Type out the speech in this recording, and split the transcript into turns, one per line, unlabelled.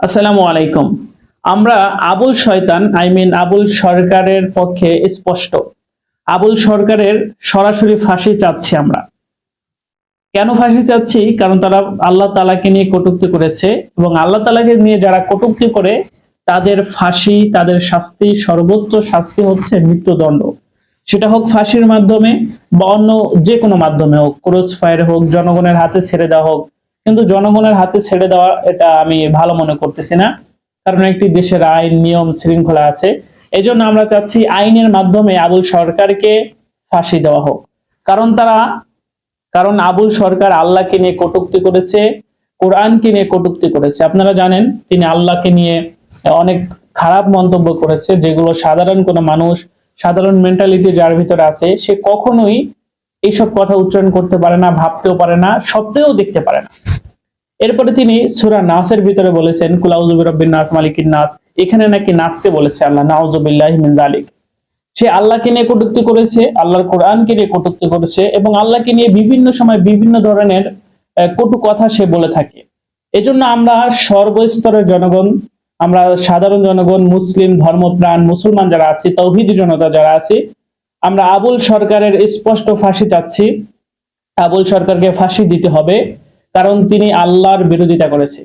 আসসালামু আলাইকুম। আমরা আবুল শয়তান আই মিন আবুল সরকারের পক্ষে স্পষ্ট। আবুল সরকারের সরাসরি ফাঁসি চাচ্ছি আমরা। কেন ফাঁসি চাচ্ছি? কারণ তারা আল্লাহ তালাকে নিয়ে কটুক্তি করেছে এবং আল্লাহ তালাকে নিয়ে যারা কটূক্তি করে, তাদের ফাঁসি, তাদের শাস্তি, সর্বোচ্চ শাস্তি হচ্ছে মৃত্যুদণ্ড। সেটা হোক ফাঁসির মাধ্যমে বা অন্য যে কোনো মাধ্যমে হোক ক্রস ফায়ার হোক, জনগণের হাতে ছেড়ে দেওয়া হোক কিন্তু জনগণের হাতে ছেড়ে দেওয়া এটা আমি ভালো মনে করতেছি না, কারণ একটি দেশের আইন, নিয়ম, শৃঙ্খলা আছে। এই আমরা চাচ্ছি আইনের মাধ্যমে আবুল সরকারকে ফাঁসি দেওয়া হোক। কারণ তারা, কারণ আবুল সরকার আল্লাহকে নিয়ে কটূক্তি করেছে, কোরআনকে নিয়ে কটূক্তি করেছে। আপনারা জানেন, তিনি আল্লাহকে নিয়ে অনেক খারাপ মন্তব্য করেছে, যেগুলো সাধারণ কোনো মানুষ, সাধারণ মেন্টালিটি যার ভিতরে আছে, সে কখনোই এইসব কথা উচ্চারণ করতে পারে না, ভাবতেও পারে না সত্ত্বেও দেখতে পারে না। এরপরে তিনি সুরা নাসের ভিতরে বলেছেন কুলাউজুবি রব্বিন নাস, মালিকিন নাস। এখানে নাকি নাচতে বলেছে আল্লাহ নাউজুবিল্লাহ মিন জালিক সে আল্লাহকে নিয়ে কটুক্তি করেছে, আল্লাহর কোরআনকে নিয়ে কটূক্তি করেছে এবং আল্লাহকে নিয়ে বিভিন্ন সময় বিভিন্ন ধরনের কটু কথা সে বলে থাকে। এজন্য আমরা সর্বস্তরের জনগণ, আমরা সাধারণ জনগণ, মুসলিম, ধর্মপ্রাণ, মুসলমান যারা আছি, তৌহিদি জনতা যারা আছি, আমরা আবুল সরকারের স্পষ্ট ফাঁসি চাচ্ছি। আবুল সরকারকে ফাঁসি দিতে হবে। কারণ তিনি আল্লাহর বিরোধিতা করেছে।